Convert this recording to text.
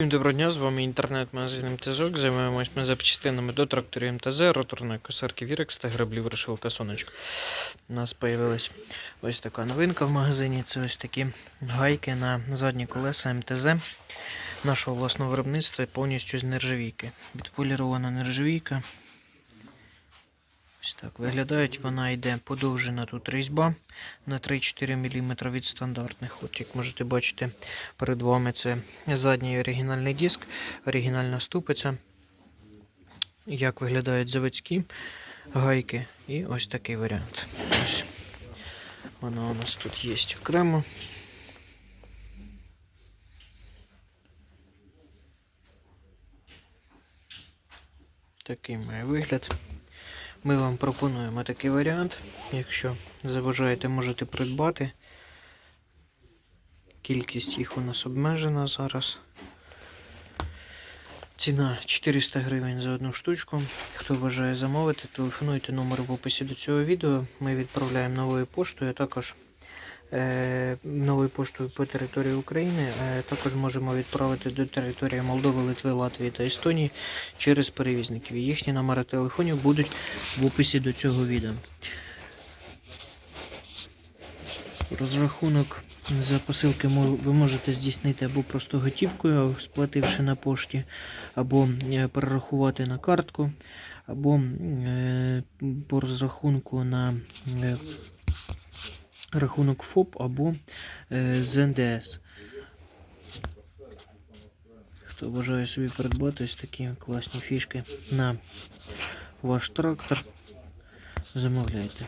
Всім доброго дня, з вами інтернет-магазин МТЗОК. Займаємось ми запчастинами до тракторів МТЗ, роторної косарки Вірекс та граблів Ришилка Сонечко. У нас з'явилась ось така новинка в магазині. Це ось такі гайки на задні колеса МТЗ нашого власного виробництва повністю з нержавійки. Відполірована нержавійка. Ось так виглядають. Вона йде подовжена тут різьба на 3-4 мм від стандартних. От як можете бачити, перед вами це задній оригінальний диск, оригінальна ступиця. Як виглядають заводські гайки. І ось такий варіант. Ось. Вона у нас тут є окремо. Такий має вигляд. Ми вам пропонуємо такий варіант. Якщо заважаєте, можете придбати. Кількість їх у нас обмежена зараз. Ціна 400 гривень за одну штучку. Хто бажає замовити, телефонуйте номер в описі до цього відео. Ми відправляємо новою поштою, а також новою поштою по території України. Е, також можемо відправити до території Молдови, Литви, Латвії та Естонії через перевізників. Їхні номери телефонів будуть в описі до цього відео. Розрахунок за посилки ви можете здійснити або просто готівкою, сплативши на пошті, або е, перерахувати на картку, або е, по розрахунку на е, рахунок ФОП або е, з НДС. Хто бажає собі придбати ось такі класні фішки на ваш трактор, замовляйте.